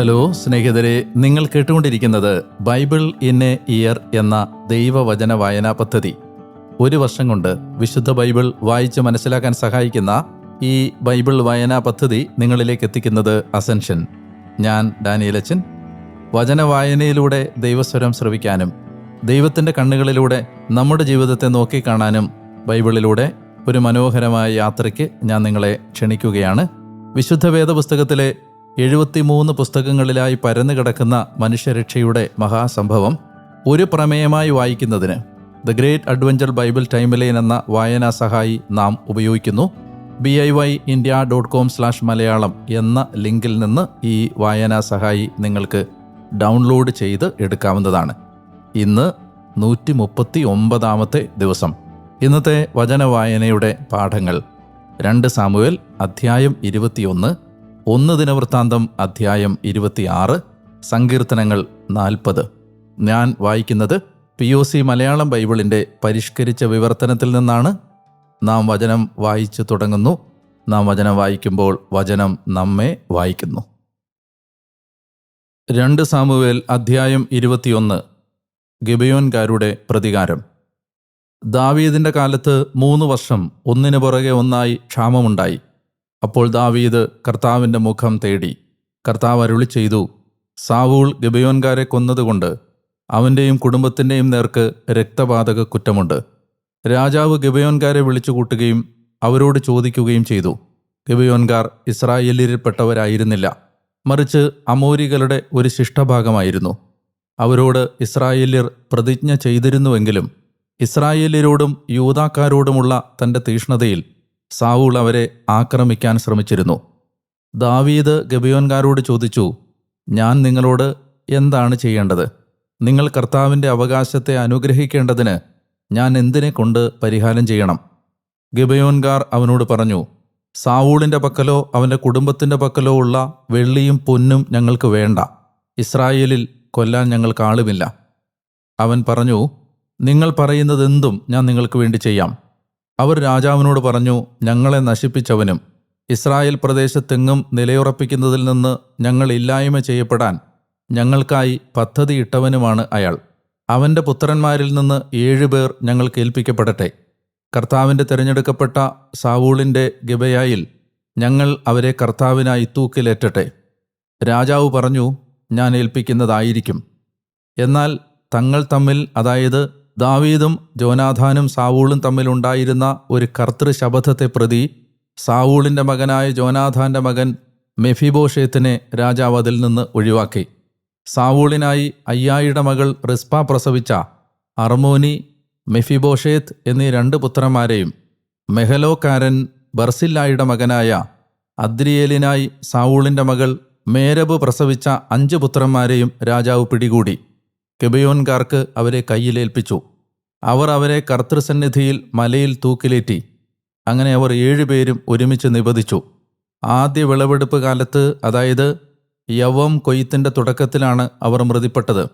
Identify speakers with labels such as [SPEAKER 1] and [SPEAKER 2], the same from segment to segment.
[SPEAKER 1] Hello സ്നേഹിതരെ നിങ്ങൾ കേട്ടുകൊണ്ടിരിക്കുന്നത് ബൈബിൾ ഇൻ എ ഇയർ എന്ന ദൈവവചന വായനാ പദ്ധതി. ഒരു വർഷം കൊണ്ട് വിശുദ്ധ ബൈബിൾ വായിച്ച് മനസ്സിലാക്കാൻ സഹായിക്കുന്ന ഈ ബൈബിൾ വായനാ പദ്ധതി നിങ്ങളിലേക്ക് എത്തിക്കുന്നത് അസെൻഷൻ ഞാൻ ഡാനിയലച്ചൻ വചന വായനയിലൂടെ ദൈവസ്വരം ശ്രവിക്കാനും ദൈവത്തിന്റെ കണ്ണുകളിലൂടെ നമ്മുടെ ജീവിതത്തെ നോക്കിക്കാണാനും ബൈബിളിലൂടെ ഒരു മനോഹരമായ യാത്രയ്ക്ക് ഞാൻ നിങ്ങളെ ക്ഷണിക്കുകയാണ്. വിശുദ്ധ വേദപുസ്തകത്തിലെ എഴുപത്തിമൂന്ന് പുസ്തകങ്ങളിലായി പരന്നു കിടക്കുന്ന മനുഷ്യരക്ഷയുടെ മഹാസംഭവം ഒരു പ്രമേയമായി വായിക്കുന്നതിന് the great adventure Bible timeline എന്ന വായനാ സഹായി നാം ഉപയോഗിക്കുന്നു. B I Y India dot com slash Malayalam എന്ന ലിങ്കിൽ നിന്ന് ഈ വായനാ സഹായി നിങ്ങൾക്ക് ഡൗൺലോഡ് ചെയ്ത് എടുക്കാവുന്നതാണ്. ഇന്ന് നൂറ്റി മുപ്പത്തി ഒമ്പതാമത്തെ ദിവസം. ഇന്നത്തെ വചനവായനയുടെ പാഠങ്ങൾ രണ്ട് സാമുവേൽ അധ്യായം ഇരുപത്തിയൊന്ന് ഒന്ന് ദിനവൃത്താന്തം അധ്യായം ഇരുപത്തിയാറ് സങ്കീർത്തനങ്ങൾ നാൽപ്പത്. ഞാൻ വായിക്കുന്നത് പി ഒ സി മലയാളം ബൈബിളിന്റെ പരിഷ്കരിച്ച വിവർത്തനത്തിൽ നിന്നാണ്. നാം വചനം വായിച്ചു തുടങ്ങുന്നു. നാം വചനം വായിക്കുമ്പോൾ വചനം നമ്മെ വായിക്കുന്നു. രണ്ട് സാമുവേൽ അധ്യായം ഇരുപത്തിയൊന്ന് ഗിബയോൻകാരുടെ പ്രതികാരം. ദാവീദിന്റെ കാലത്ത് മൂന്ന് വർഷം ഒന്നിനു പുറകെ ഒന്നായി ക്ഷാമമുണ്ടായി. അപ്പോൾ ദാവീദ് കർത്താവിന്റെ മുഖം തേടി കർത്താവ് അരുളി ചെയ്തു സാവൂൾ ഗബയോൻകാരെ കൊന്നതുകൊണ്ട് അവന്റെയും കുടുംബത്തിന്റെയും നേർക്ക് രക്തപാതക കുറ്റമുണ്ട്. രാജാവ് ഗബയോൻകാരെ വിളിച്ചു കൂട്ടുകയും അവരോട് ചോദിക്കുകയും ചെയ്തു. ഗബയോൻകാർ ഇസ്രായേലിൽപ്പെട്ടവരായിരുന്നില്ല മറിച്ച് അമോരികളുടെ ഒരു ശിഷ്ടഭാഗമായിരുന്നു. അവരോട് ഇസ്രായേല്യർ പ്രതിജ്ഞ ചെയ്തിരുന്നുവെങ്കിലും ഇസ്രായേല്യരോടും യൂതാക്കാരോടുമുള്ള തന്റെ തീഷ്ണതയിൽ സാവൂൾ അവരെ ആക്രമിക്കാൻ ശ്രമിച്ചിരുന്നു. ദാവീദ് ഗബിയോൻകാരോട് ചോദിച്ചു ഞാൻ നിങ്ങളോട് എന്താണ് ചെയ്യേണ്ടത്? നിങ്ങൾ കർത്താവിന്റെ അവകാശത്തെ അനുഗ്രഹിക്കേണ്ടതിന് ഞാൻ എന്തിനെ കൊണ്ട് പരിഹാരം ചെയ്യണം? ഗബയോൻകാർ അവനോട് പറഞ്ഞു സാവൂളിന്റെ പക്കലോ അവന്റെ കുടുംബത്തിന്റെ പക്കലോ ഉള്ള വെള്ളിയും പൊന്നും ഞങ്ങൾക്ക് വേണ്ട. ഇസ്രായേലിൽ കൊല്ലാൻ ഞങ്ങൾക്ക് ആളുമില്ല. അവൻ പറഞ്ഞു നിങ്ങൾ പറയുന്നതെന്തും ഞാൻ നിങ്ങൾക്ക് വേണ്ടി ചെയ്യാം. അവർ രാജാവിനോട് പറഞ്ഞു ഞങ്ങളെ നശിപ്പിച്ചവനും ഇസ്രായേൽ പ്രദേശത്തെങ്ങും നിലയുറപ്പിക്കുന്നതിൽ നിന്ന് ഞങ്ങൾ ഇല്ലായ്മ ചെയ്യപ്പെടാൻ ഞങ്ങൾക്കായി പദ്ധതിയിട്ടവനുമാണ് അയാൾ. അവന്റെ പുത്രന്മാരിൽ നിന്ന് ഏഴുപേർ ഞങ്ങൾക്ക് ഏൽപ്പിക്കപ്പെടട്ടെ. കർത്താവിന്റെ തിരഞ്ഞെടുക്കപ്പെട്ട സാവൂളിന്റെ ഗിബയായിൽ ഞങ്ങൾ അവരെ കർത്താവിനായി തൂക്കിലേറ്റട്ടെ. രാജാവ് പറഞ്ഞു ഞാൻ ഏൽപ്പിക്കുന്നതായിരിക്കും. എന്നാൽ തങ്ങൾ തമ്മിൽ അതായത് ദാവീദും ജോനാഥാനും സാവൂളും തമ്മിലുണ്ടായിരുന്ന ഒരു കർത്തൃ ശപഥത്തെ പ്രതി സാവൂളിന്റെ മകനായ ജോനാഥാന്റെ മകൻ മെഫിബോഷേത്തിനെ രാജാവ് അതിൽ നിന്ന് ഒഴിവാക്കി. സാവൂളിനായി അയ്യായിയുടെ മകൾ റിസ്പ പ്രസവിച്ച അർമോനി മെഫിബോഷേത്ത് എന്നീ രണ്ട് പുത്രന്മാരെയും മെഹലോക്കാരൻ ബർസില്ലായുടെ മകനായ അദ്രിയേലിനായി സാവൂളിന്റെ മകൾ മേരബ് പ്രസവിച്ച അഞ്ച് പുത്രന്മാരെയും രാജാവ് പിടികൂടി. കെബയോൻകാർക്ക് അവരെ കയ്യിലേൽപ്പിച്ചു അവർ അവരെ കർത്തൃസന്നിധിയിൽ മലയിൽ തൂക്കിലേറ്റി. അങ്ങനെ അവർ ഏഴുപേരും ഒരുമിച്ച് നിബദിച്ചു ആദ്യ വിളവെടുപ്പ് കാലത്ത് അതായത് യവം കൊയ്ത്തിന്റെ തുടക്കത്തിലാണ് അവർ മൃതിപ്പെട്ടത്.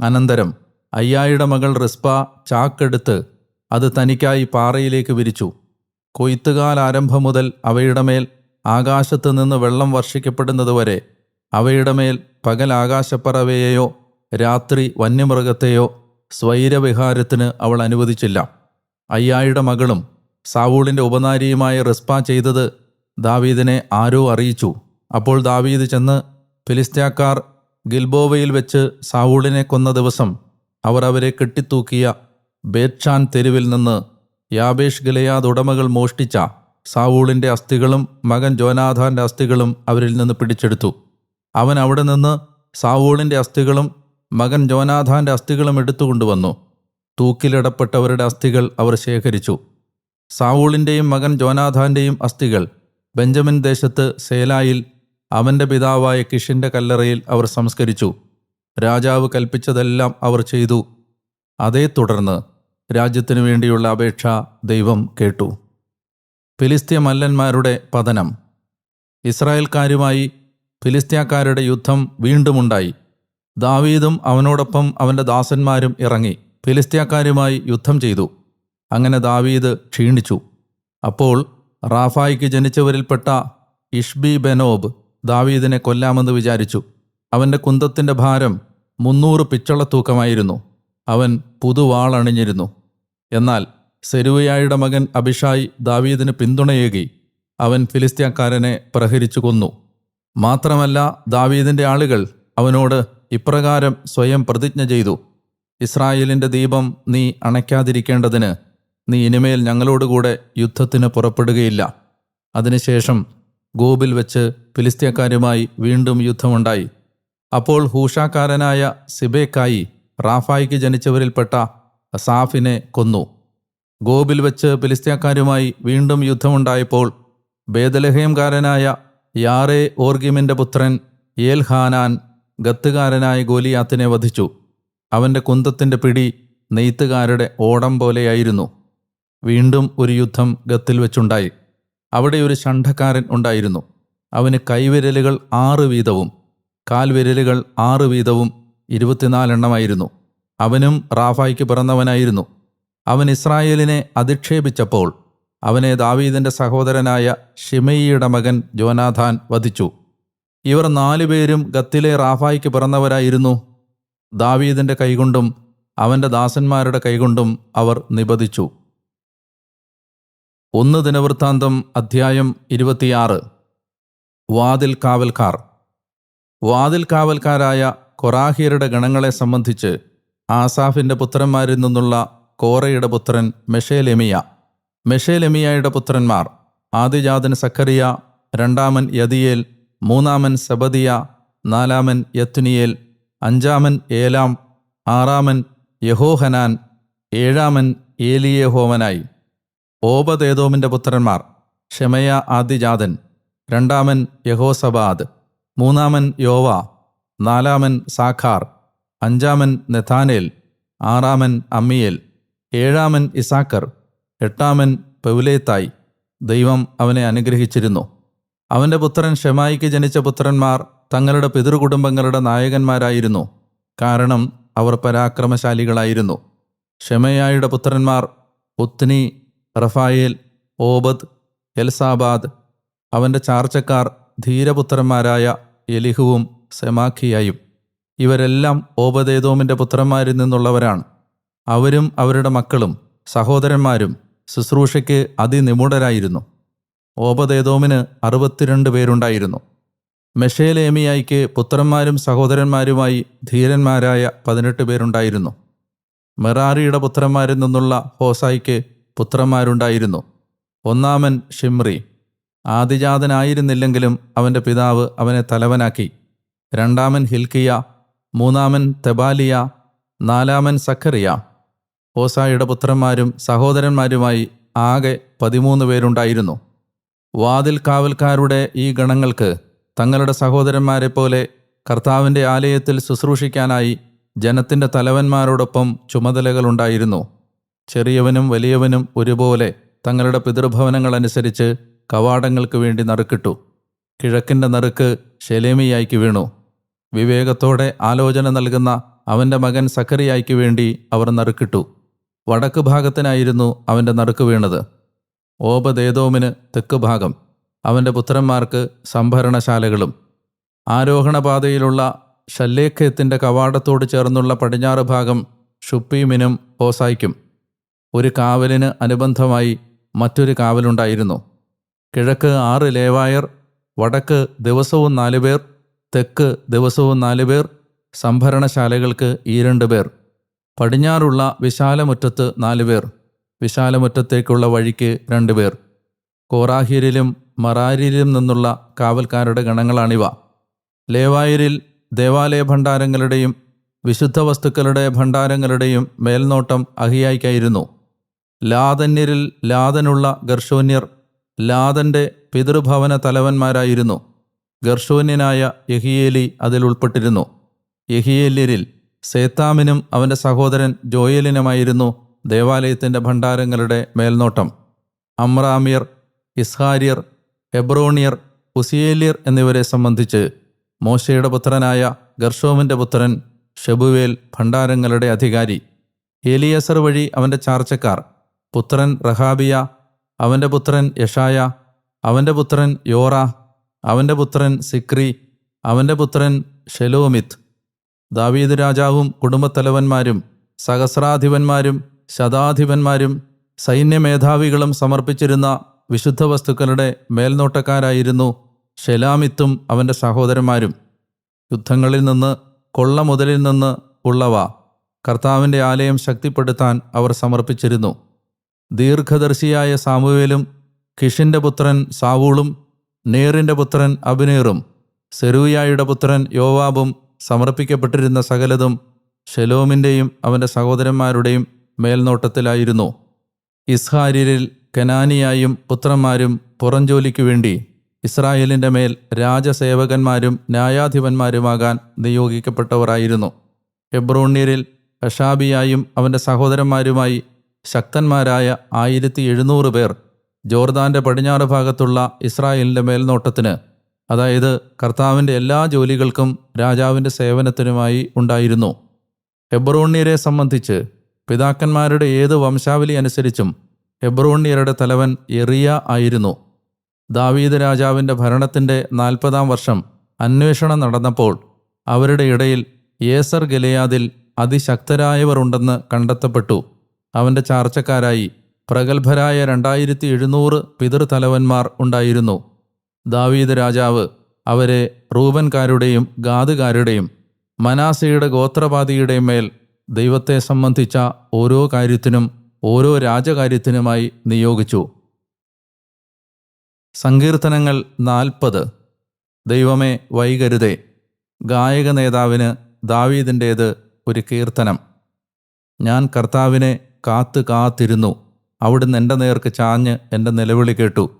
[SPEAKER 1] അനന്തരം അയ്യായുടെ മകൾ റിസ്പ ചാക്കെടുത്ത് അത് തനിക്കായി പാറയിലേക്ക് വിരിച്ചു. കൊയ്ത്തുകാലാരംഭം മുതൽ അവയുടെ മേൽ ആകാശത്ത് നിന്ന് വെള്ളം വർഷിക്കപ്പെടുന്നതുവരെ അവയുടെ മേൽ പകൽ ആകാശപ്പറവയെയോ രാത്രി വന്യമൃഗത്തെയോ സ്വൈരവിഹാരത്തിന് അവൾ അനുവദിച്ചില്ല. അയ്യായുടെ മകളും സാവൂളിന്റെ ഉപനാരിയുമായ റിസ്പ ചെയ്തത് ദാവീദിനെ ആരോ അറിയിച്ചു. അപ്പോൾ ദാവീദ് ചെന്ന് ഫിലിസ്ത്യാക്കാർ ഗിൽബോവയിൽ വെച്ച് സാവൂളിനെ കൊന്ന ദിവസം അവർ അവരെ കെട്ടിത്തൂക്കിയ ബേർഷാൻ തെരുവിൽ നിന്ന് യാബേഷ് ഗിലയാദ് ഉടമകൾ മോഷ്ടിച്ച സാവൂളിന്റെ അസ്ഥികളും മകൻ ജോനാഥാന്റെ അസ്ഥികളും അവരിൽ നിന്ന് പിടിച്ചെടുത്തു. അവൻ അവിടെ നിന്ന് സാവൂളിന്റെ അസ്ഥികളും മകൻ ജോനാഥാന്റെ അസ്ഥികളും എടുത്തുകൊണ്ടുവന്നു. തൂക്കിലിടപ്പെട്ടവരുടെ അസ്ഥികൾ അവർ ശേഖരിച്ചു. സാവൂളിന്റെയും മകൻ ജോനാഥാന്റെയും അസ്ഥികൾ ബെഞ്ചമിൻ ദേശത്ത് സേലായിൽ അവന്റെ പിതാവായ കിഷിന്റെ കല്ലറയിൽ അവർ സംസ്കരിച്ചു. രാജാവ് കൽപ്പിച്ചതെല്ലാം അവർ ചെയ്തു. അതേ തുടർന്ന് രാജ്യത്തിനു വേണ്ടിയുള്ള അപേക്ഷ ദൈവം കേട്ടു. ഫിലിസ്തീയ മല്ലന്മാരുടെ പതനം. ഇസ്രായേൽക്കാരുമായി ഫിലിസ്ത്യാക്കാരുടെ യുദ്ധം വീണ്ടുമുണ്ടായി. ദാവീദും അവനോടൊപ്പം അവന്റെ ദാസന്മാരും ഇറങ്ങി ഫിലിസ്ത്യാക്കാരുമായി യുദ്ധം ചെയ്തു. അങ്ങനെ ദാവീദ് ക്ഷീണിച്ചു. അപ്പോൾ റാഫായിക്ക് ജനിച്ചവരിൽപ്പെട്ട ഇഷ്ബി ബെനോബ് ദാവീദിനെ കൊല്ലാമെന്ന് വിചാരിച്ചു. അവന്റെ കുന്തത്തിന്റെ ഭാരം മുന്നൂറ് പിച്ചള തൂക്കമായിരുന്നു അവൻ പുതുവാളണിഞ്ഞിരുന്നു. എന്നാൽ സെരുവയായുടെ മകൻ അഭിഷായി ദാവീദിന് പിന്തുണയേകി. അവൻ ഫിലിസ്ത്യാക്കാരനെ പ്രഹരിച്ചു കൊന്നു. മാത്രമല്ല ദാവീദിന്റെ ആളുകൾ അവനോട് ഇപ്രകാരം സ്വയം പ്രതിജ്ഞ ചെയ്തു. ഇസ്രായേലിന്റെ ദീപം നീ അണയ്ക്കാതിരിക്കേണ്ടതിന് നീ ഇനിമേൽ ഞങ്ങളോടുകൂടെ യുദ്ധത്തിന് പുറപ്പെടുകയില്ല. അതിനുശേഷം ഗോബിൽ വെച്ച് ഫിലിസ്തീയക്കാരുമായി വീണ്ടും യുദ്ധമുണ്ടായി. അപ്പോൾ ഹൂഷാക്കാരനായ സിബേക്കായി റാഫായിക്ക് ജനിച്ചവരിൽപ്പെട്ട സാഫിനെ കൊന്നു. ഗോബിൽ വെച്ച് ഫിലിസ്തീയക്കാരുമായി വീണ്ടും യുദ്ധമുണ്ടായപ്പോൾ ബേദലഹേംകാരനായ യാറേ ഓർഗിമിന്റെ പുത്രൻ ഏൽഹാനാൻ ഗത്തുകാരനായ ഗോലിയാത്തിനെ വധിച്ചു. അവന്റെ കുന്തത്തിന്റെ പിടി നെയ്ത്തുകാരുടെ ഓടം പോലെയായിരുന്നു. വീണ്ടും ഒരു യുദ്ധം ഗത്തിൽ വെച്ചുണ്ടായി. അവിടെ ഒരു ഷണ്ഠക്കാരൻ ഉണ്ടായിരുന്നു. അവന് കൈവിരലുകൾ ആറ് വീതവും കാൽവിരലുകൾ ആറ് വീതവും ഇരുപത്തിനാലെണ്ണമായിരുന്നു. അവനും റാഫായ്ക്ക് പിറന്നവനായിരുന്നു. അവൻ ഇസ്രായേലിനെ അധിക്ഷേപിച്ചപ്പോൾ അവനെ ദാവീദിന്റെ സഹോദരനായ ഷിമയിയുടെ മകൻ ജോനാഥാൻ വധിച്ചു. ഇവർ നാലുപേരും ഗത്തിലെ റാഫായിക്ക് പിറന്നവരായിരുന്നു. ദാവീദിന്റെ കൈകൊണ്ടും അവന്റെ ദാസന്മാരുടെ കൈകൊണ്ടും അവർ നിബദിച്ചു ഒന്ന് ദിനവൃത്താന്തം അധ്യായം ഇരുപത്തിയാറ്. വാതിൽ കാവൽക്കാർ. വാതിൽ കാവൽക്കാരായ കൊറാഹിയരുടെ ഗണങ്ങളെ സംബന്ധിച്ച് ആസാഫിന്റെ പുത്രന്മാരിൽ നിന്നുള്ള കോറയുടെ പുത്രൻ മെഷേലെമിയ മെഷേലെമിയയുടെ പുത്രന്മാർ ആദിജാതൻ സക്കറിയ രണ്ടാമൻ യദിയേൽ മൂന്നാമൻ സബദിയ നാലാമൻ യത്നിയേൽ അഞ്ചാമൻ ഏലാം ആറാമൻ യഹോഹനാൻ ഏഴാമൻ ഏലിയേഹോവനായി. ഓപതേതോമിന്റെ പുത്രന്മാർ ഷെമയ ആദിജാതൻ രണ്ടാമൻ യഹോസബാദ് മൂന്നാമൻ യോവ നാലാമൻ സാഖാർ അഞ്ചാമൻ നെഥാനേൽ ആറാമൻ അമ്മിയേൽ ഏഴാമൻ ഇസാക്കർ എട്ടാമൻ പൗലേത്തായി ദൈവം അവനെ അനുഗ്രഹിച്ചിരുന്നു. അവന്റെ പുത്രൻ ഷെമായിക്ക് ജനിച്ച പുത്രന്മാർ തങ്ങളുടെ പിതൃകുടുംബങ്ങളുടെ നായകന്മാരായിരുന്നു. കാരണം അവർ പരാക്രമശാലികളായിരുന്നു. ഷെമയായുടെ പുത്രന്മാർ ഉത്നി റഫായേൽ ഓബദ് എൽസാബാദ്. അവന്റെ ചാർച്ചക്കാർ ധീരപുത്രന്മാരായ എലിഹുവും സെമാഖിയായും. ഇവരെല്ലാം ഓബദേദോമിന്റെ പുത്രന്മാരിൽ നിന്നുള്ളവരാണ്. അവരും അവരുടെ മക്കളും സഹോദരന്മാരും ശുശ്രൂഷയ്ക്ക് അതിനിപുണരായിരുന്നു ഓബദേദോമിന് അറുപത്തിരണ്ട് പേരുണ്ടായിരുന്നു. മെഷേലേമിയായിക്ക് പുത്രന്മാരും സഹോദരന്മാരുമായി ധീരന്മാരായ പതിനെട്ട് പേരുണ്ടായിരുന്നു. മെറാറിയുടെ പുത്രന്മാരിൽ നിന്നുള്ള ഹോസായിക്ക് പുത്രന്മാരുണ്ടായിരുന്നു. ഒന്നാമൻ ഷിമ്രി ആദിജാതനായിരുന്നില്ലെങ്കിലും അവന്റെ പിതാവ് അവനെ തലവനാക്കി. രണ്ടാമൻ ഹിൽക്കിയ മൂന്നാമൻ തെബാലിയ നാലാമൻ സഖറിയ. ഹോസായുടെ പുത്രന്മാരും സഹോദരന്മാരുമായി ആകെ പതിമൂന്ന് പേരുണ്ടായിരുന്നു. വാതിൽ കാവൽക്കാരുടെ ഈ ഗണങ്ങൾക്ക് തങ്ങളുടെ സഹോദരന്മാരെ പോലെ കർത്താവിന്റെ ആലയത്തിൽ ശുശ്രൂഷിക്കാനായി ജനത്തിന്റെ തലവന്മാരോടൊപ്പം ചുമതലകളുണ്ടായിരുന്നു ചെറിയവനും വലിയവനും ഒരുപോലെ തങ്ങളുടെ പിതൃഭവനങ്ങളനുസരിച്ച് കവാടങ്ങൾക്ക് വേണ്ടി നറുക്കിട്ടു. കിഴക്കിന്റെ നറുക്ക് ഷെലേമിയായിക്ക് വീണു. വിവേകത്തോടെ ആലോചന നൽകുന്ന അവന്റെ മകൻ സക്കറിയായിക്ക് വേണ്ടി അവർ നറുക്കിട്ടു. വടക്ക് ഭാഗത്തിനായിരുന്നു അവന്റെ നറുക്ക് വീണത്. ഓപദേദോമിന് തെക്ക് ഭാഗം അവന്റെ പുത്രന്മാർക്ക് സംഭരണശാലകളും. ആരോഹണപാതയിലുള്ള ഷല്ലേഖയത്തിന്റെ കവാടത്തോട് ചേർന്നുള്ള പടിഞ്ഞാറ് ഭാഗം ഷുപ്പീമിനും ഹോസായ്ക്കും. ഒരു കാവലിന് അനുബന്ധമായി മറ്റൊരു കാവലുണ്ടായിരുന്നു. കിഴക്ക് ആറ് ലേവായർ വടക്ക് ദിവസവും നാലുപേർ തെക്ക് ദിവസവും നാലുപേർ സംഭരണശാലകൾക്ക് ഈ രണ്ട് പേർ. പടിഞ്ഞാറുള്ള വിശാലമുറ്റത്ത് നാലുപേർ വിശാലമുറ്റത്തേക്കുള്ള വഴിക്ക് രണ്ടുപേർ. കോറാഹിരിലും മറാരിയിലും നിന്നുള്ള കാവൽക്കാരുടെ ഗണങ്ങളാണിവ. ലേവായൂരിൽ ദേവാലയ ഭണ്ഡാരങ്ങളുടെയും വിശുദ്ധ വസ്തുക്കളുടെ ഭണ്ഡാരങ്ങളുടെയും മേൽനോട്ടം അഹിയായിക്കായിരുന്നു. ലാതന്യരിൽ ലാതനുള്ള ഗർഷോന്യർ ലാതന്റെ പിതൃഭവന തലവന്മാരായിരുന്നു. ഗർഷോന്യനായ യഹിയേലി അതിൽ ഉൾപ്പെട്ടിരുന്നു. യഹിയേലിരിൽ സേത്താമിനും അവന്റെ സഹോദരൻ ജോയലിനുമായിരുന്നു ദേവാലയത്തിന്റെ ഭണ്ഡാരങ്ങളുടെ മേൽനോട്ടം. അമ്രാമിയർ ഇസ്ഹാരിയർ എബ്രോണിയർ ഉസിയേലിയർ എന്നിവരെ സംബന്ധിച്ച് മോശയുടെ പുത്രനായ ഗർഷോമിന്റെ പുത്രൻ ഷെബുവേൽ ഭണ്ഡാരങ്ങളുടെ അധികാരി. ഏലിയസർ വഴി അവന്റെ ചാർച്ചക്കാർ പുത്രൻ റഹാബിയ അവന്റെ പുത്രൻ യഷായ അവന്റെ പുത്രൻ യോറ അവന്റെ പുത്രൻ സിക്രി അവന്റെ പുത്രൻ ഷെലോമിത് ദാവീദ് രാജാവും കുടുംബത്തലവന്മാരും സഹസ്രാധിപന്മാരും ശതാധിപന്മാരും സൈന്യമേധാവികളും സമർപ്പിച്ചിരുന്ന വിശുദ്ധ വസ്തുക്കളുടെ മേൽനോട്ടക്കാരായിരുന്നു ഷെലാമിത്തും അവന്റെ സഹോദരന്മാരും. യുദ്ധങ്ങളിൽ നിന്ന് കൊള്ള മുതലിൽ നിന്ന് ഉള്ളവ കർത്താവിന്റെ ആലയം ശക്തിപ്പെടുത്താൻ അവർ സമർപ്പിച്ചിരുന്നു. ദീർഘദർശിയായ സാമുവേലും കിഷിന്റെ പുത്രൻ സാവൂളും നേറിന്റെ പുത്രൻ അബിനേറും സെരൂയായുടെ പുത്രൻ യോവാബും സമർപ്പിക്കപ്പെട്ടിരുന്ന സകലതും ഷെലോമിന്റെയും അവന്റെ സഹോദരന്മാരുടെയും മേൽനോട്ടത്തിലായിരുന്നു. ഇസ്ഹാരിരിൽ കനാനിയായും പുത്രന്മാരും പുറംജോലിക്കു വേണ്ടി ഇസ്രായേലിന്റെ മേൽ രാജസേവകന്മാരും ന്യായാധിപന്മാരുമാകാൻ നിയോഗിക്കപ്പെട്ടവരായിരുന്നു. ഹെബ്രോണ്യരിൽ ഹഷാബിയായും അവന്റെ സഹോദരന്മാരുമായി ശക്തന്മാരായ ആയിരത്തി എഴുന്നൂറ് പേർ ജോർദാന്റെ പടിഞ്ഞാറ് ഭാഗത്തുള്ള ഇസ്രായേലിന്റെ മേൽനോട്ടത്തിന് അതായത് കർത്താവിന്റെ എല്ലാ ജോലികൾക്കും രാജാവിന്റെ സേവനത്തിനുമായി ഉണ്ടായിരുന്നു. ഹെബ്രോണ്യരെ സംബന്ധിച്ച് പിതാക്കന്മാരുടെ ഏത് വംശാവലി അനുസരിച്ചും ഹെബ്രോണ്യരുടെ തലവൻ എറിയ ആയിരുന്നു. ദാവീദ് രാജാവിന്റെ ഭരണത്തിന്റെ നാൽപ്പതാം വർഷം അന്വേഷണം നടന്നപ്പോൾ അവരുടെ ഇടയിൽ ഏസർ ഗലയാദിൽ അതിശക്തരായവർ ഉണ്ടെന്ന് കണ്ടെത്തപ്പെട്ടു. അവന്റെ ചാർച്ചക്കാരായി പ്രഗത്ഭരായ രണ്ടായിരത്തി എഴുന്നൂറ് പിതൃതലവന്മാർ ഉണ്ടായിരുന്നു. ദാവീദ് രാജാവ് അവരെ റൂബൻകാരുടെയും ഗാദുകാരുടെയും മനാസയുടെ ഗോത്രപാതിയുടെയും മേൽ ദൈവത്തെ സംബന്ധിച്ച ഓരോ കാര്യത്തിനും ഓരോ രാജകാര്യത്തിനുമായി നിയോഗിച്ചു. സങ്കീർത്തനങ്ങൾ നാൽപ്പത്. ദൈവമേ വൈകരുതേ. ഗായക നേതാവിന് ദാവീദിന്റേത് ഒരു കീർത്തനം. ഞാൻ കർത്താവിനെ കാത്തു കാത്തിരുന്നു. അവിടുന്ന് എന്റെ നേർക്ക് ചാഞ്ഞ് എന്റെ നിലവിളി കേട്ടു.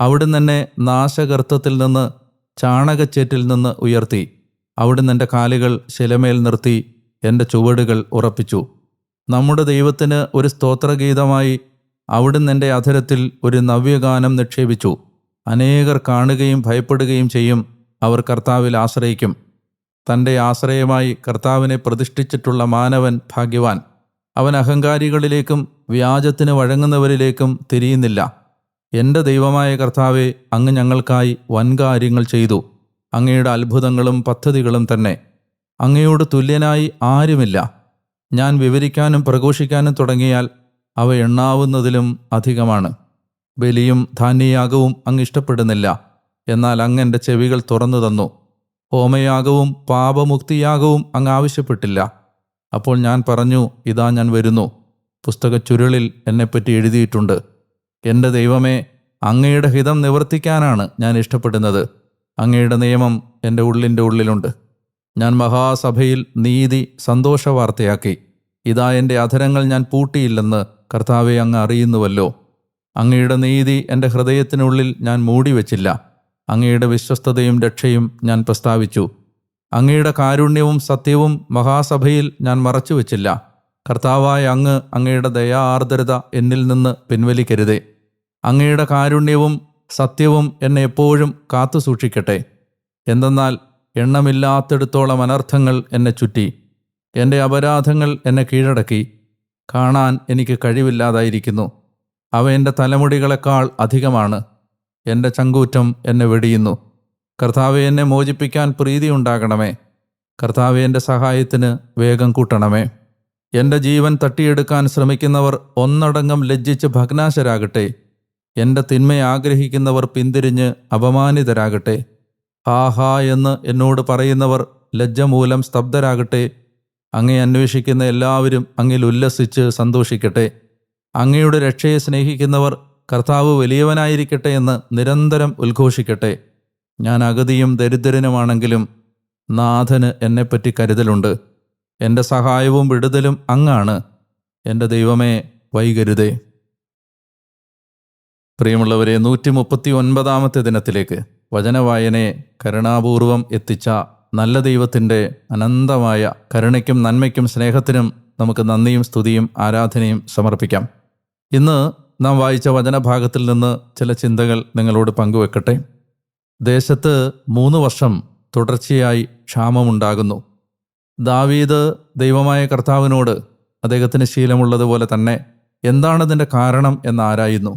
[SPEAKER 1] അവിടുന്ന് എന്നെ നാശകർത്തത്തിൽ നിന്ന് ചാണകച്ചേറ്റിൽ നിന്ന് ഉയർത്തി. അവിടുന്ന് എന്റെ കാലുകൾ ശിലമേൽ നിർത്തി. എന്റെ ചുവടുകൾ ഉറപ്പിച്ചു. നമ്മുടെ ദൈവത്തിന് ഒരു സ്തോത്രഗീതമായി അവിടുന്ന് എന്റെ അധരത്തിൽ ഒരു നവ്യഗാനം നിക്ഷേപിച്ചു. അനേകർ കാണുകയും ഭയപ്പെടുകയും ചെയ്യും. അവർ കർത്താവിൽ ആശ്രയിക്കും. തന്റെ ആശ്രയമായി കർത്താവിനെ പ്രതിഷ്ഠിച്ചിട്ടുള്ള മാനവൻ ഭാഗ്യവാൻ. അവൻ അഹങ്കാരികളിലേക്കും വ്യാജത്തിന് വഴങ്ങുന്നവരിലേക്കും തിരിയുന്നില്ല. എന്റെ ദൈവമായ കർത്താവെ അങ്ങ് ഞങ്ങൾക്കായി വൻകാര്യങ്ങൾ ചെയ്തു. അങ്ങയുടെ അത്ഭുതങ്ങളും പദ്ധതികളും തന്നെ. അങ്ങയോട് തുല്യനായി ആരുമില്ല. ഞാൻ വിവരിക്കാനും പ്രഘോഷിക്കാനും തുടങ്ങിയാൽ അവ എണ്ണാവുന്നതിലും അധികമാണ്. ബലിയും ധാന്യയാഗവും അങ്ങ് ഇഷ്ടപ്പെടുന്നില്ല. എന്നാൽ അങ്ങ് എന്റെ ചെവികൾ തുറന്നു തന്നു. ഹോമയാഗവും പാപമുക്തിയാഗവും അങ്ങ് ആവശ്യപ്പെട്ടില്ല. അപ്പോൾ ഞാൻ പറഞ്ഞു ഇതാ ഞാൻ വരുന്നു. പുസ്തക ചുരുളിൽ എന്നെപ്പറ്റി എഴുതിയിട്ടുണ്ട്. എന്റെ ദൈവമേ അങ്ങയുടെ ഹിതം നിവർത്തിക്കാനാണ് ഞാൻ ഇഷ്ടപ്പെടുന്നത്. അങ്ങയുടെ നിയമം എന്റെ ഉള്ളിന്റെ ഉള്ളിലുണ്ട്. ഞാൻ മഹാസഭയിൽ നീതി സന്തോഷവാർത്തയാക്കി. ഇതാ എന്റെ അധരങ്ങൾ ഞാൻ പൂട്ടിയില്ലെന്ന് കർത്താവെ അങ്ങ് അറിയുന്നുവല്ലോ. അങ്ങയുടെ നീതി എന്റെ ഹൃദയത്തിനുള്ളിൽ ഞാൻ മൂടിവെച്ചില്ല. അങ്ങയുടെ വിശ്വസ്തതയും രക്ഷയും ഞാൻ പ്രസ്താവിച്ചു. അങ്ങയുടെ കാരുണ്യവും സത്യവും മഹാസഭയിൽ ഞാൻ മറച്ചുവെച്ചില്ല. കർത്താവായ അങ്ങ് അങ്ങയുടെ ദയാ ആർദ്രത എന്നിൽ നിന്ന് പിൻവലിക്കരുതേ. അങ്ങയുടെ കാരുണ്യവും സത്യവും എന്നെ എപ്പോഴും കാത്തു സൂക്ഷിക്കട്ടെ എന്തെന്നാൽ എണ്ണമില്ലാത്തിടത്തോളം അനർത്ഥങ്ങൾ എന്നെ ചുറ്റി. എന്റെ അപരാധങ്ങൾ എന്നെ കീഴടക്കി. കാണാൻ എനിക്ക് കഴിവില്ലാതായിരിക്കുന്നു. അവ എന്റെ തലമുടികളെക്കാൾ അധികമാണ്. എന്റെ ചങ്കൂറ്റം എന്നെ വെടിയുന്നു. കർത്താവെ എന്നെ മോചിപ്പിക്കാൻ പ്രീതിയുണ്ടാകണമേ കർത്താവെ എന്റെ സഹായത്തിന് വേഗം കൂട്ടണമേ. എന്റെ ജീവൻ തട്ടിയെടുക്കാൻ ശ്രമിക്കുന്നവർ ഒന്നടങ്കം ലജ്ജിച്ച് ഭഗ്നാശരാകട്ടെ. എന്റെ തിന്മ ആഗ്രഹിക്കുന്നവർ പിന്തിരിഞ്ഞ് അപമാനിതരാകട്ടെ. ഹാ ഹാ എന്ന് എന്നോട് പറയുന്നവർ ലജ്ജ മൂലം സ്തബ്ധരാകട്ടെ. അങ്ങേ അന്വേഷിക്കുന്ന എല്ലാവരും അങ്ങിൽ ഉല്ലസിച്ച് സന്തോഷിക്കട്ടെ. അങ്ങയുടെ രക്ഷയെ സ്നേഹിക്കുന്നവർ കർത്താവ് വലിയവനായിരിക്കട്ടെ എന്ന് നിരന്തരം ഉദ്ഘോഷിക്കട്ടെ ഞാൻ അഗതിയും ദരിദ്രനുമാണെങ്കിലും നാഥന് എന്നെപ്പറ്റി കരുതലുണ്ട്. എന്റെ സഹായവും വിടുതലും അങ്ങാണ്. എന്റെ ദൈവമേ വൈകരുതേ. പ്രിയമുള്ളവരെ നൂറ്റി മുപ്പത്തി ഒൻപതാമത്തെ ദിനത്തിലേക്ക് വചനവായനയെ കരുണാപൂർവം എത്തിച്ച നല്ല ദൈവത്തിന്റെ അനന്തമായ കരുണയ്ക്കും നന്മയ്ക്കും സ്നേഹത്തിനും നമുക്ക് നന്ദിയും സ്തുതിയും ആരാധനയും സമർപ്പിക്കാം. ഇന്ന് നാം വായിച്ച വചനഭാഗത്തിൽ നിന്ന് ചില ചിന്തകൾ നിങ്ങളോട് പങ്കുവെക്കട്ടെ. ദേശത്ത് മൂന്ന് വർഷം തുടർച്ചയായി ക്ഷാമമുണ്ടാകുന്നു. ദാവീദ് ദൈവമായ കർത്താവിനോട് അദ്ദേഹത്തിന് ശീലമുള്ളതുപോലെ തന്നെ. എന്താണതിന്റെ കാരണം എന്നാരായുന്നു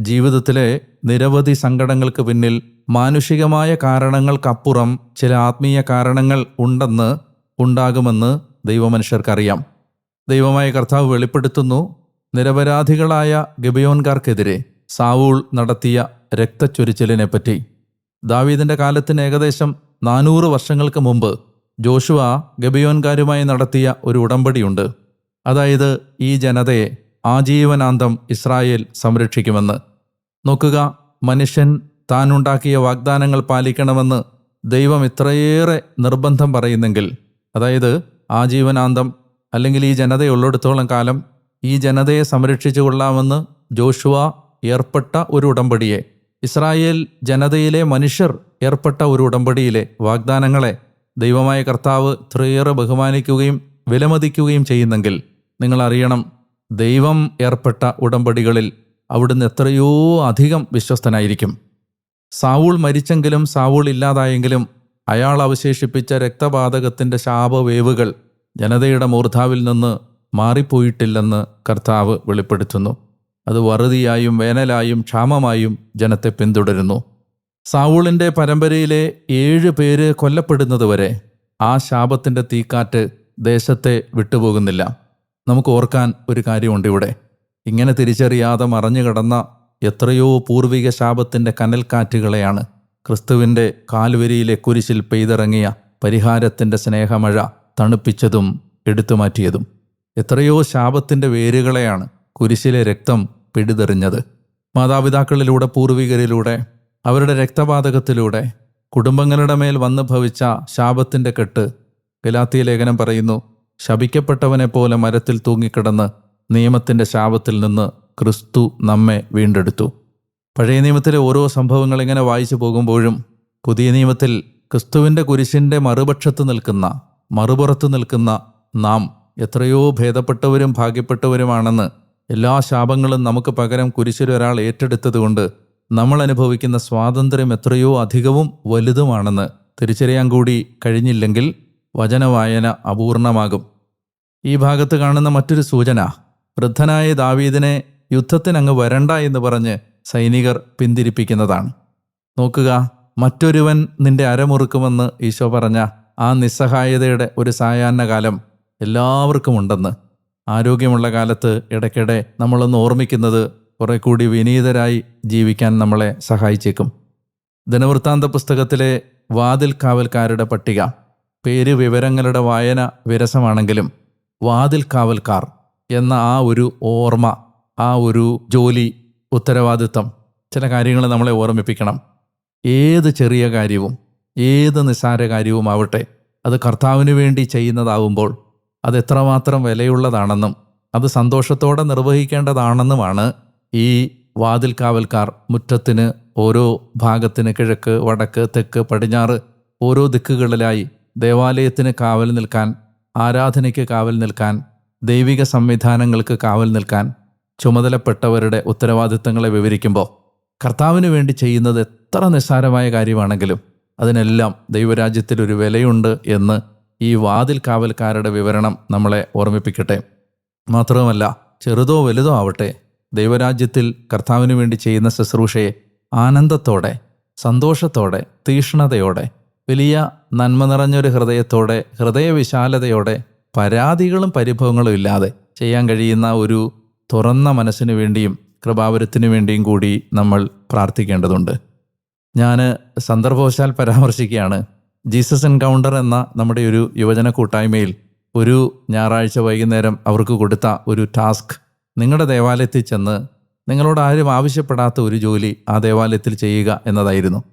[SPEAKER 1] ജീവിതത്തിലെ നിരവധി സങ്കടങ്ങൾക്ക് പിന്നിൽ മാനുഷികമായ കാരണങ്ങൾക്കപ്പുറം ചില ആത്മീയ കാരണങ്ങൾ ഉണ്ടെന്ന് ഉണ്ടാകുമെന്ന് ദൈവമനുഷ്യർക്കറിയാം. ദൈവമായ കർത്താവ് വെളിപ്പെടുത്തുന്നു നിരപരാധികളായ ഗബിയോൻകാർക്കെതിരെ സാവൂൾ നടത്തിയ രക്തച്ചൊരിച്ചിലിനെപ്പറ്റി. ദാവീദിന്റെ കാലത്തിന് ഏകദേശം നാനൂറ് വർഷങ്ങൾക്ക് മുമ്പ് ജോഷുവ ഗബിയോൻകാരുമായി നടത്തിയ ഒരു ഉടമ്പടിയുണ്ട്. അതായത് ഈ ജനതയെ ആജീവനാന്തം ഇസ്രായേൽ സംരക്ഷിക്കുമെന്ന്. നോക്കുക മനുഷ്യൻ താനുണ്ടാക്കിയ വാഗ്ദാനങ്ങൾ പാലിക്കണമെന്ന് ദൈവം ഇത്രയേറെ നിർബന്ധം പറയുന്നെങ്കിൽ അതായത് ആ ആജീവനാന്തം അല്ലെങ്കിൽ ഈ ജനതയുള്ളിടത്തോളം കാലം ഈ ജനതയെ സംരക്ഷിച്ചു കൊള്ളാമെന്ന് ജോഷുവ ഏർപ്പെട്ട ഒരു ഉടമ്പടിയെ ഇസ്രായേൽ ജനതയിലെ മനുഷ്യർ ഏർപ്പെട്ട ഒരു ഉടമ്പടിയിലെ വാഗ്ദാനങ്ങളെ ദൈവമായ കർത്താവ് ഇത്രയേറെ ബഹുമാനിക്കുകയും വിലമതിക്കുകയും ചെയ്യുന്നെങ്കിൽ നിങ്ങൾ അറിയണം ദൈവം ഏർപ്പെട്ട ഉടമ്പടികളിൽ അവിടുന്ന് എത്രയോ അധികം വിശ്വസ്തനായിരിക്കും. സാവൂൾ മരിച്ചെങ്കിലും സാവൂൾ ഇല്ലാതായെങ്കിലും അയാൾ അവശേഷിപ്പിച്ച രക്തപാതകത്തിന്റെ ശാപവേവുകൾ ജനതയുടെ മൂർധാവിൽ നിന്ന് മാറിപ്പോയിട്ടില്ലെന്ന് കർത്താവ് വെളിപ്പെടുത്തുന്നു. അത് വറുതിയായും വേനലായും ക്ഷാമമായും ജനത്തെ പിന്തുടരുന്നു. സാവൂളിന്റെ പരമ്പരയിലെ ഏഴ് പേര് കൊല്ലപ്പെടുന്നതുവരെ ആ ശാപത്തിന്റെ തീക്കാറ്റ് ദേശത്തെ വിട്ടുപോകുന്നില്ല. നമുക്ക് ഓർക്കാൻ ഒരു കാര്യമുണ്ട് ഇവിടെ ഇങ്ങനെ തിരിച്ചറിയാതെ മറഞ്ഞു കിടന്ന എത്രയോ പൂർവിക ശാപത്തിന്റെ കനൽക്കാറ്റുകളെയാണ് ക്രിസ്തുവിന്റെ കാൽവരിയിലെ കുരിശിൽ പെയ്തിറങ്ങിയ പരിഹാരത്തിന്റെ സ്നേഹമഴ തണുപ്പിച്ചതും എടുത്തുമാറ്റിയതും. എത്രയോ ശാപത്തിന്റെ വേരുകളെയാണ് കുരിശിലെ രക്തം പിടിതെറിഞ്ഞത് മാതാപിതാക്കളിലൂടെ പൂർവികരിലൂടെ അവരുടെ രക്തപാതകത്തിലൂടെ കുടുംബങ്ങളുടെ മേൽ വന്നു ഭവിച്ച ശാപത്തിന്റെ കെട്ട് ഗലാത്തിയ ലേഖനം പറയുന്നു ശപിക്കപ്പെട്ടവനെ പോലെ മരത്തിൽ തൂങ്ങിക്കിടന്ന് നിയമത്തിന്റെ ശാപത്തിൽ നിന്ന് ക്രിസ്തു നമ്മെ വീണ്ടെടുത്തു. പഴയ നിയമത്തിലെ ഓരോ സംഭവങ്ങൾ ഇങ്ങനെ വായിച്ചു പോകുമ്പോഴും പുതിയ നിയമത്തിൽ ക്രിസ്തുവിന്റെ കുരിശിന്റെ മറുപക്ഷത്ത് നിൽക്കുന്ന മറുപുറത്ത് നിൽക്കുന്ന നാം എത്രയോ ഭേദപ്പെട്ടവരും ഭാഗ്യപ്പെട്ടവരുമാണെന്ന് എല്ലാ ശാപങ്ങളും നമുക്ക് പകരം കുരിശിലൊരാൾ ഏറ്റെടുത്തതുകൊണ്ട് നമ്മൾ അനുഭവിക്കുന്ന സ്വാതന്ത്ര്യം എത്രയോ അധികവും വലുതുമാണെന്ന് തിരിച്ചറിയാൻ കൂടി കഴിഞ്ഞില്ലെങ്കിൽ വചനവായന അപൂർണമാകും. ഈ ഭാഗത്ത് കാണുന്ന മറ്റൊരു സൂചന വൃദ്ധനായ ദാവീദിനെ യുദ്ധത്തിനങ്ങ് വരണ്ട എന്ന് പറഞ്ഞ് സൈനികർ പിന്തിരിപ്പിക്കുന്നതാണ്. നോക്കുക മറ്റൊരുവൻ നിന്റെ അരമുറുക്കുമെന്ന് ഈശോ പറഞ്ഞ ആ നിസ്സഹായതയുടെ ഒരു സായാഹ്ന കാലം എല്ലാവർക്കും ഉണ്ടെന്ന് ആരോഗ്യമുള്ള കാലത്ത് ഇടയ്ക്കിടെ നമ്മളൊന്ന് ഓർമ്മിക്കുന്നത് കുറെ കൂടി വിനീതരായി ജീവിക്കാൻ നമ്മളെ സഹായിച്ചേക്കും. ദിനവൃത്താന്ത പുസ്തകത്തിലെ വാതിൽ കാവൽക്കാരുടെ പട്ടിക. പേര് വിവരങ്ങളുടെ വായന വിരസമാണെങ്കിലും വാതിൽ കാവൽക്കാർ എന്ന ആ ഒരു ഓർമ്മ ആ ഒരു ജോലി ഉത്തരവാദിത്തം ചില കാര്യങ്ങൾ നമ്മളെ ഓർമ്മിപ്പിക്കണം. ഏത് ചെറിയ കാര്യവും ഏത് നിസ്സാര കാര്യവും ആവട്ടെ അത് കർത്താവിന് വേണ്ടി ചെയ്യുന്നതാവുമ്പോൾ അത് എത്രമാത്രം വിലയുള്ളതാണെന്നും അത് സന്തോഷത്തോടെ നിർവഹിക്കേണ്ടതാണെന്നുമാണ് ഈ വാതിൽ കാവൽക്കാർ മുറ്റത്തിന് ഓരോ ഭാഗത്തിന് കിഴക്ക് വടക്ക് തെക്ക് പടിഞ്ഞാറ് ഓരോ ദിക്കുകളിലായി ദേവാലയത്തിന് കാവൽ നിൽക്കാൻ ആരാധനയ്ക്ക് കാവൽ നിൽക്കാൻ ദൈവിക സംവിധാനങ്ങൾക്ക് കാവൽ നിൽക്കാൻ ചുമതലപ്പെട്ടവരുടെ ഉത്തരവാദിത്തങ്ങളെ വിവരിക്കുമ്പോൾ കർത്താവിന് വേണ്ടി ചെയ്യുന്നത് എത്ര നിസ്സാരമായ കാര്യമാണെങ്കിലും അതിനെല്ലാം ദൈവരാജ്യത്തിൽ ഒരു വിലയുണ്ട് എന്ന് ഈ വാതിൽ കാവൽക്കാരുടെ വിവരണം നമ്മളെ ഓർമ്മിപ്പിക്കട്ടെ. മാത്രവുമല്ല ചെറുതോ വലുതോ ആവട്ടെ ദൈവരാജ്യത്തിൽ കർത്താവിന് വേണ്ടി ചെയ്യുന്ന ശുശ്രൂഷയെ ആനന്ദത്തോടെ സന്തോഷത്തോടെ തീഷ്ണതയോടെ വലിയ നന്മ നിറഞ്ഞൊരു ഹൃദയത്തോടെ ഹൃദയവിശാലതയോടെ പരാതികളും പരിഭവങ്ങളും ഇല്ലാതെ ചെയ്യാൻ കഴിയുന്ന ഒരു തുറന്ന മനസ്സിന് വേണ്ടിയും കൃപാവരത്തിനു വേണ്ടിയും കൂടി നമ്മൾ പ്രാർത്ഥിക്കേണ്ടതുണ്ട്. ഞാൻ സന്ദർഭവശാൽ പരാമർശിക്കുകയാണ്. ജീസസ് എൻകൗണ്ടർ എന്ന നമ്മുടെ ഒരു യുവജന കൂട്ടായ്മയിൽ ഒരു ഞായറാഴ്ച വൈകുന്നേരം അവർക്ക് കൊടുത്ത ഒരു ടാസ്ക് നിങ്ങളുടെ ദേവാലയത്തിൽ ചെന്ന് നിങ്ങളോട് ആരും ആവശ്യപ്പെടാത്ത ഒരു ജോലി ആ ദേവാലയത്തിൽ ചെയ്യുക എന്നതായിരുന്നു.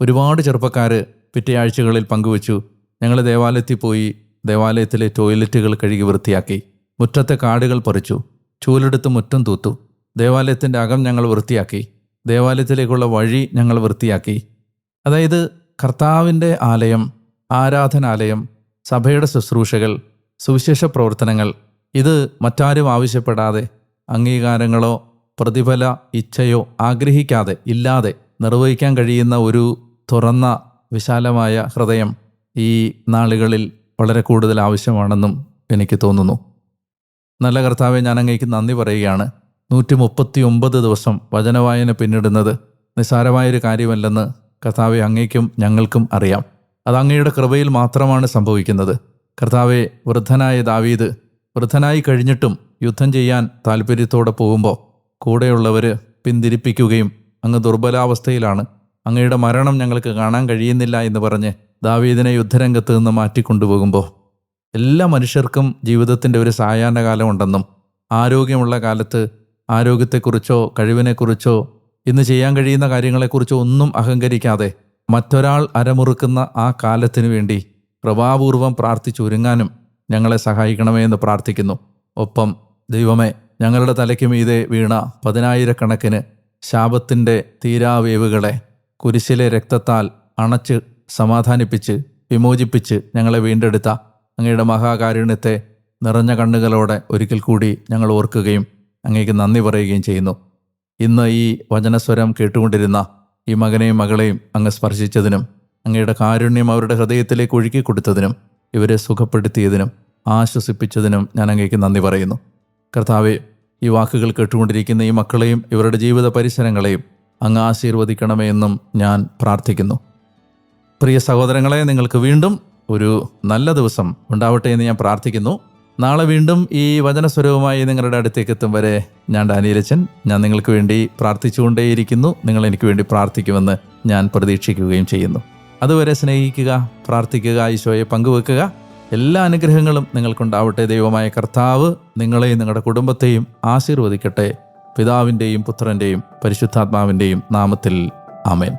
[SPEAKER 1] ഒരുപാട് ചെറുപ്പക്കാർ പിറ്റേ ആഴ്ചകളിൽ പങ്കുവച്ചു. ഞങ്ങൾ ദേവാലയത്തിൽ പോയി ദേവാലയത്തിലെ ടോയ്ലറ്റുകൾ കഴുകി വൃത്തിയാക്കി. മുറ്റത്തെ കാടുകൾ പറിച്ചു. ചൂലെടുത്ത് മുറ്റം തൂത്തു. ദേവാലയത്തിന്റെ അകം ഞങ്ങൾ വൃത്തിയാക്കി. ദേവാലയത്തിലേക്കുള്ള വഴി ഞങ്ങൾ വൃത്തിയാക്കി. അതായത് കർത്താവിന്റെ ആലയം ആരാധനാലയം സഭയുടെ ശുശ്രൂഷകൾ സുവിശേഷ പ്രവർത്തനങ്ങൾ. ഇത് മറ്റാരും ആവശ്യപ്പെടാതെ അംഗീകാരങ്ങളോ പ്രതിഫല ഇച്ഛയോ ആഗ്രഹിക്കാതെ ഇല്ലാതെ നിർവഹിക്കാൻ കഴിയുന്ന ഒരു തുറന്ന വിശാലമായ ഹൃദയം ഈ നാളുകളിൽ വളരെ കൂടുതൽ ആവശ്യമാണെന്നും എനിക്ക് തോന്നുന്നു. നല്ല കർത്താവെ ഞാൻ അങ്ങേക്ക് നന്ദി പറയുകയാണ്. നൂറ്റി മുപ്പത്തി ഒമ്പത് ദിവസം വചനവായന പിന്നിടുന്നത് നിസ്സാരമായൊരു കാര്യമല്ലെന്ന് കർത്താവെ അങ്ങേക്കും ഞങ്ങൾക്കും അറിയാം. അത് അങ്ങയുടെ കൃപയിൽ മാത്രമാണ് സംഭവിക്കുന്നത്. കർത്താവെ വൃദ്ധനായ ദാവീദ് വൃദ്ധനായി കഴിഞ്ഞിട്ടും യുദ്ധം ചെയ്യാൻ താല്പര്യത്തോടെ പോകുമ്പോൾ കൂടെയുള്ളവർ പിന്തിരിപ്പിക്കുകയും അങ്ങ് ദുർബലാവസ്ഥയിലാണ്. അങ്ങയുടെ മരണം ഞങ്ങൾക്ക് കാണാൻ കഴിയുന്നില്ല എന്ന് പറഞ്ഞ് ദാവീദിനെ യുദ്ധരംഗത്ത് നിന്ന് മാറ്റിക്കൊണ്ടുപോകുമ്പോൾ എല്ലാ മനുഷ്യർക്കും ജീവിതത്തിന്റെ ഒരു സായാഹ്ന കാലം ഉണ്ടെന്നും ആരോഗ്യമുള്ള കാലത്ത് ആരോഗ്യത്തെക്കുറിച്ചോ കഴിവിനെക്കുറിച്ചോ ഇന്ന് ചെയ്യാൻ കഴിയുന്ന കാര്യങ്ങളെക്കുറിച്ചോ ഒന്നും അഹങ്കരിക്കാതെ മറ്റൊരാൾ അരമുറുക്കുന്ന ആ കാലത്തിനു വേണ്ടി കൃപാപൂർവം പ്രാർത്ഥിച്ചൊരുങ്ങാനും ഞങ്ങളെ സഹായിക്കണമേ എന്ന് പ്രാർത്ഥിക്കുന്നു. ഒപ്പം ദൈവമേ ഞങ്ങളുടെ തലയ്ക്ക് മീതെ വീണ പതിനായിരക്കണക്കിന് ശാപത്തിന്റെ തീരാവേവുകളെ കുരിശിലെ രക്തത്താൽ അണച്ച് സമാധാനിപ്പിച്ച് വിമോചിപ്പിച്ച് ഞങ്ങളെ വീണ്ടെടുത്ത അങ്ങയുടെ മഹാകാരുണ്യത്തെ നിറഞ്ഞ കണ്ണുകളോടെ ഒരിക്കൽ കൂടി ഞങ്ങൾ ഓർക്കുകയും അങ്ങേക്ക് നന്ദി പറയുകയും ചെയ്യുന്നു. ഇന്ന് ഈ വചനസ്വരം കേട്ടുകൊണ്ടിരുന്ന ഈ മകനെയും മകളെയും അങ്ങ് സ്പർശിച്ചതിനും അങ്ങയുടെ കാരുണ്യം അവരുടെ ഹൃദയത്തിലേക്ക് ഒഴുക്കി കൊടുത്തതിനും ഇവരെ സുഖപ്പെടുത്തിയതിനും ആശ്വസിപ്പിച്ചതിനും ഞാൻ അങ്ങേക്ക് നന്ദി പറയുന്നു. കർത്താവെ ഈ വാക്കുകൾ കേട്ടുകൊണ്ടിരിക്കുന്ന ഈ മക്കളെയും ഇവരുടെ ജീവിത പരിസരങ്ങളെയും അങ്ങ് ആശീർവദിക്കണമേ എന്നും ഞാൻ പ്രാർത്ഥിക്കുന്നു. പ്രിയ സഹോദരങ്ങളെ നിങ്ങൾക്ക് വീണ്ടും ഒരു നല്ല ദിവസം ഉണ്ടാവട്ടെ എന്ന് ഞാൻ പ്രാർത്ഥിക്കുന്നു. നാളെ വീണ്ടും ഈ വചനസ്വരവുമായി നിങ്ങളുടെ അടുത്തേക്ക് എത്തും വരെ ഞാൻ ഡാനിയലച്ചൻ. ഞാൻ നിങ്ങൾക്ക് വേണ്ടി പ്രാർത്ഥിച്ചുകൊണ്ടേയിരിക്കുന്നു. നിങ്ങൾ എനിക്ക് വേണ്ടി പ്രാർത്ഥിക്കുമെന്ന് ഞാൻ പ്രതീക്ഷിക്കുകയും ചെയ്യുന്നു. അതുവരെ സ്നേഹിക്കുക പ്രാർത്ഥിക്കുക ഈശോയെ പങ്കുവെക്കുക. എല്ലാ അനുഗ്രഹങ്ങളും നിങ്ങൾക്കുണ്ടാവട്ടെ. ദൈവമായ കർത്താവ് നിങ്ങളെയും നിങ്ങളുടെ കുടുംബത്തെയും ആശീർവദിക്കട്ടെ. പിതാവിന്റെയും പുത്രന്റെയും പരിശുദ്ധാത്മാവിന്റെയും നാമത്തിൽ ആമേൻ.